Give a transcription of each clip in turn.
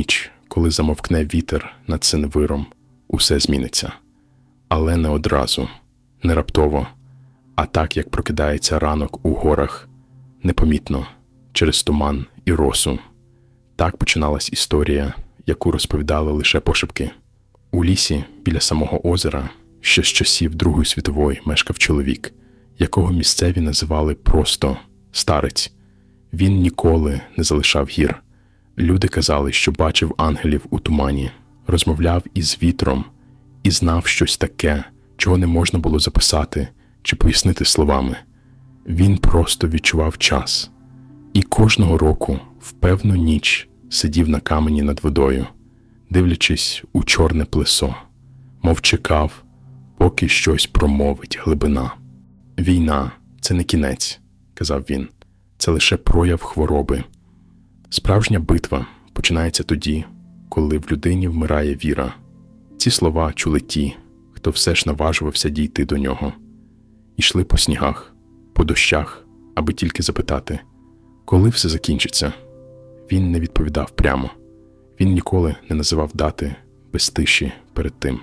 ніч, коли замовкне вітер над синевиром, усе зміниться. Але не одразу, не раптово, а так, як прокидається ранок у горах, непомітно, через туман і росу. Так починалась історія, яку розповідали лише пошепки. У лісі біля самого озера ще з часів Другої світової мешкав чоловік, якого місцеві називали просто старець. Він ніколи не залишав гір. Люди казали, що бачив ангелів у тумані, розмовляв із вітром і знав щось таке, чого не можна було записати чи пояснити словами. Він просто відчував час і кожного року в певну ніч сидів на камені над водою, дивлячись у чорне плесо, мов чекав, поки щось промовить глибина. Війна це не кінець, казав він, це лише прояв хвороби. Справжня битва починається тоді, коли в людині вмирає віра. Ці слова чули ті, хто все ж наважувався дійти до нього. Ішли по снігах, по дощах, аби тільки запитати, коли все закінчиться. Він не відповідав прямо. Він ніколи не називав дати без тиші перед тим.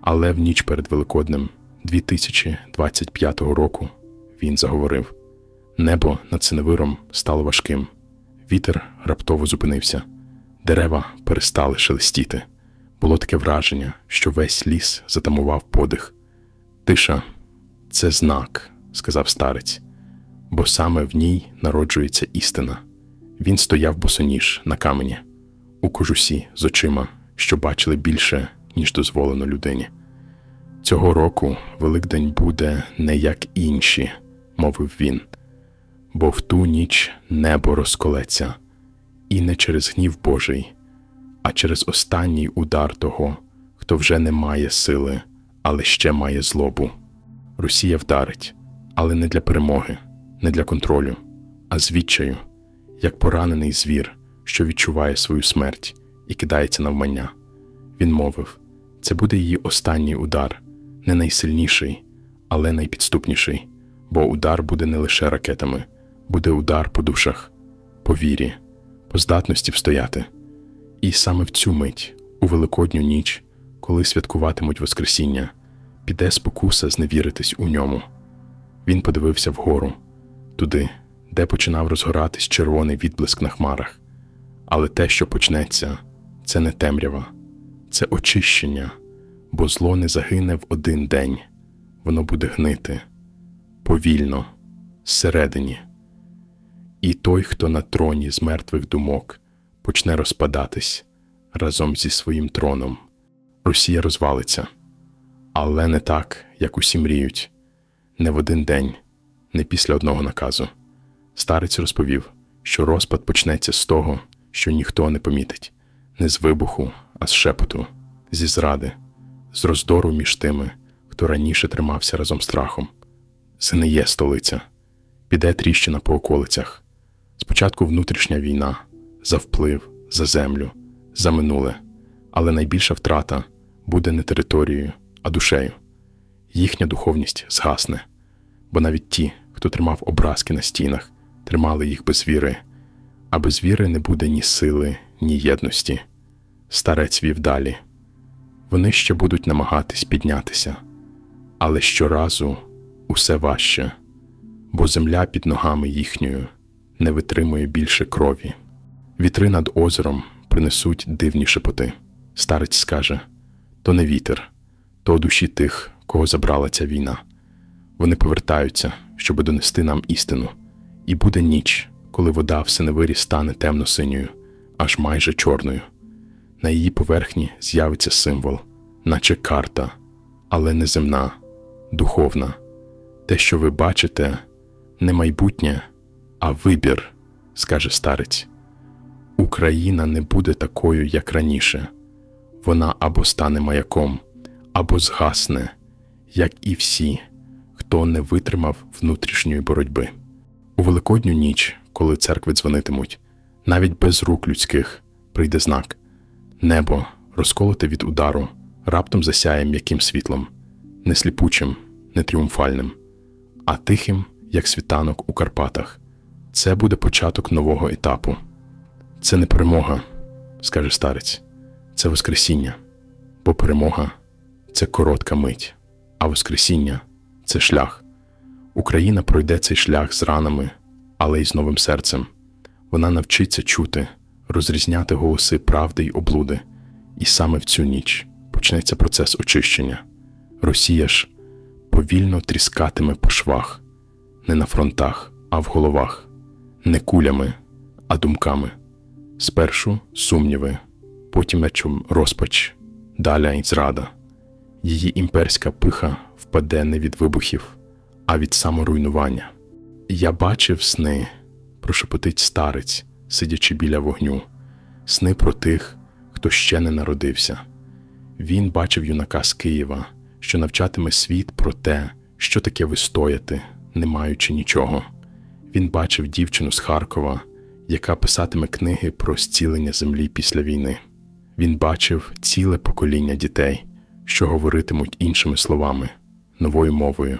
Але в ніч перед Великоднем 2025 року він заговорив: небо над синевиром стало важким, вітер раптово зупинився, дерева перестали шелестіти. Було таке враження, що весь ліс затамував подих. Тиша це знак, сказав старець, бо саме в ній народжується істина. Він стояв босоніж на камені, у кожусі з очима, що бачили більше, ніж дозволено людині. Цього року Великдень буде не як інші, мовив він, бо в ту ніч небо розколеться, і не через гнів Божий, а через останній удар того, хто вже не має сили, але ще має злобу. Росія вдарить, але не для перемоги, не для контролю, а з відчаю, як поранений звір, що відчуває свою смерть і кидається навмання. Він мовив: це буде її останній удар, не найсильніший, але найпідступніший, бо удар буде не лише ракетами, буде удар по душах, по вірі, по здатності встояти. І саме в цю мить, у великодню ніч, коли святкуватимуть Воскресіння, піде спокуса зневіритись у ньому. Він подивився вгору, туди, де починав розгоратись червоний відблиск на хмарах. Але те, що почнеться, це не темрява, це очищення, бо зло не загине в один день, воно буде гнити повільно, зсередині. І той, хто на троні з мертвих думок, почне розпадатись разом зі своїм троном. Росія розвалиться, але не так, як усі мріють, не в один день, не після одного наказу. Старець розповів, що розпад почнеться з того, що ніхто не помітить, не з вибуху, а з шепоту, зі зради, з роздору між тими, хто раніше тримався разом страхом. Це не є столиця, піде тріщина по околицях. Спочатку внутрішня війна за вплив, за землю, за минуле, але найбільша втрата буде не територією, а душею. Їхня духовність згасне, бо навіть ті, хто тримав образки на стінах, тримали їх без віри, а без віри не буде ні сили, ні єдності. Старець вів далі. Вони ще будуть намагатись піднятися, але щоразу усе важче, бо земля під ногами їхньою не витримує більше крові. Вітри над озером принесуть дивні шепоти. Старець скаже то не вітер, то душі тих, кого забрала ця війна. Вони повертаються, щоб донести нам істину, і буде ніч, коли вода в синевирі стане темно-синьою, аж майже чорною. На її поверхні з'явиться символ, наче карта, але не земна, духовна. Те, що ви бачите, не майбутнє, а вибір, скаже старець. Україна не буде такою, як раніше. Вона або стане маяком, або згасне, як і всі, хто не витримав внутрішньої боротьби. У великодню ніч, коли церкви дзвонитимуть, навіть без рук людських прийде знак небо, розколоте від удару, раптом засяє м'яким світлом, не сліпучим, не тріумфальним, а тихим, як світанок у Карпатах. Це буде початок нового етапу. Це не перемога, скаже старець, це Воскресіння, бо перемога це коротка мить, а Воскресіння це шлях. Україна пройде цей шлях з ранами, але й з новим серцем. Вона навчиться чути, розрізняти голоси правди й облуди, і саме в цю ніч почнеться процес очищення. Росія ж повільно тріскатиме по швах, не на фронтах, а в головах, не кулями, а думками. Спершу сумніви, потім мечом розпач, далі й зрада. Її імперська пиха впаде не від вибухів, а від саморуйнування. Я бачив сни, прошепотить старець, сидячи біля вогню, сни про тих, хто ще не народився. Він бачив юнака з Києва, що навчатиме світ про те, що таке вистояти, не маючи нічого. Він бачив дівчину з Харкова, яка писатиме книги про зцілення землі після війни. Він бачив ціле покоління дітей, що говоритимуть іншими словами, новою мовою,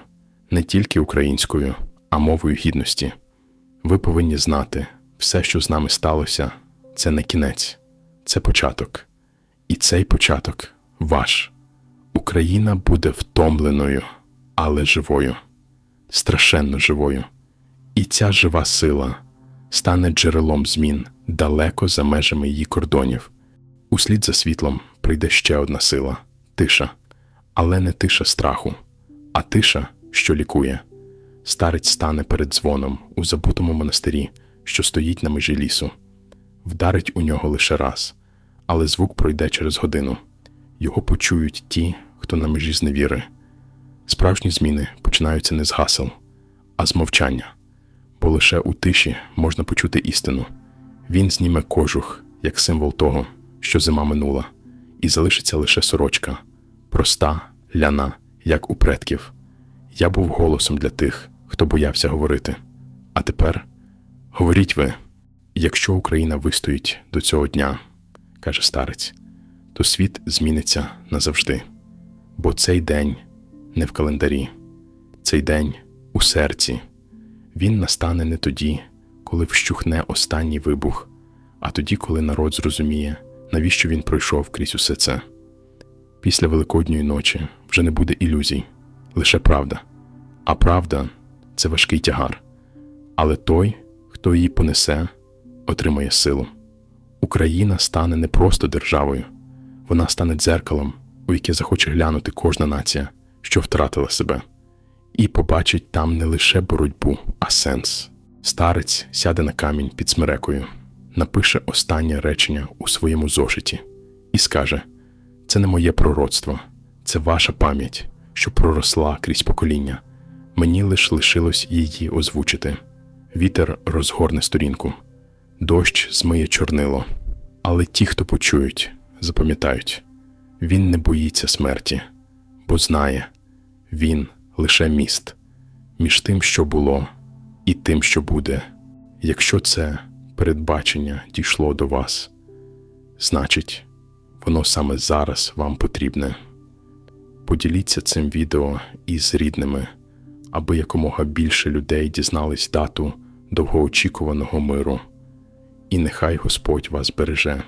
не тільки українською, а мовою гідності. Ви повинні знати, все, що з нами сталося, це не кінець, це початок. І цей початок ваш. Україна буде втомленою, але живою, страшенно живою. І ця жива сила стане джерелом змін далеко за межами її кордонів. Услід за світлом прийде ще одна сила тиша, але не тиша страху, а тиша, що лікує. Старець стане перед дзвоном у забутому монастирі, що стоїть на межі лісу, вдарить у нього лише раз, але звук пройде через годину. Його почують ті, хто на межі зневіри. Справжні зміни починаються не з гасел, а з мовчання, бо лише у тиші можна почути істину. Він зніме кожух як символ того, що зима минула, і залишиться лише сорочка, проста, ляна, як у предків. Я був голосом для тих, хто боявся говорити. А тепер говоріть ви, якщо Україна вистоїть до цього дня, каже старець, то світ зміниться назавжди. Бо цей день не в календарі, цей день у серці. Він настане не тоді, коли вщухне останній вибух, а тоді, коли народ зрозуміє, навіщо він пройшов крізь усе це. Після Великодньої ночі вже не буде ілюзій, лише правда. А правда це важкий тягар. Але той, хто її понесе, отримає силу. Україна стане не просто державою, вона стане дзеркалом, у яке захоче глянути кожна нація, що втратила себе, і побачить там не лише боротьбу, а сенс. Старець сяде на камінь під смерекою, напише останнє речення у своєму зошиті і скаже: Це не моє пророцтво, це ваша пам'ять, що проросла крізь покоління. Мені лиш лишилось її озвучити. Вітер розгорне сторінку, дощ змиє чорнило. Але ті, хто почують, запам'ятають, він не боїться смерті, бо знає, він лише міст між тим, що було, і тим, що буде. Якщо це передбачення дійшло до вас, значить, воно саме зараз вам потрібне. Поділіться цим відео із рідними, аби якомога більше людей дізнались дату довгоочікуваного миру. І нехай Господь вас береже.